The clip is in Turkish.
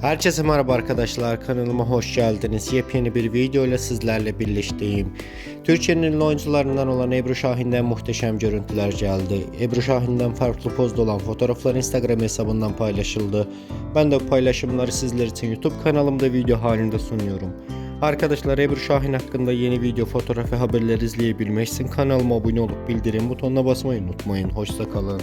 Herkese merhaba arkadaşlar kanalıma hoş geldiniz. Yepyeni bir video ile sizlerle birleşteyim. Türkiye'nin ünlü oyuncularından olan Ebru Şahin'den muhteşem görüntüler geldi. Ebru Şahin'den farklı pozda olan fotoğraflar Instagram hesabından paylaşıldı. Ben de bu paylaşımları sizler için YouTube kanalımda video halinde sunuyorum. Arkadaşlar Ebru Şahin hakkında yeni video, fotoğraf ve haberler izleyebilmek için kanalıma abone olup bildirim butonuna basmayı unutmayın. Hoşça kalın.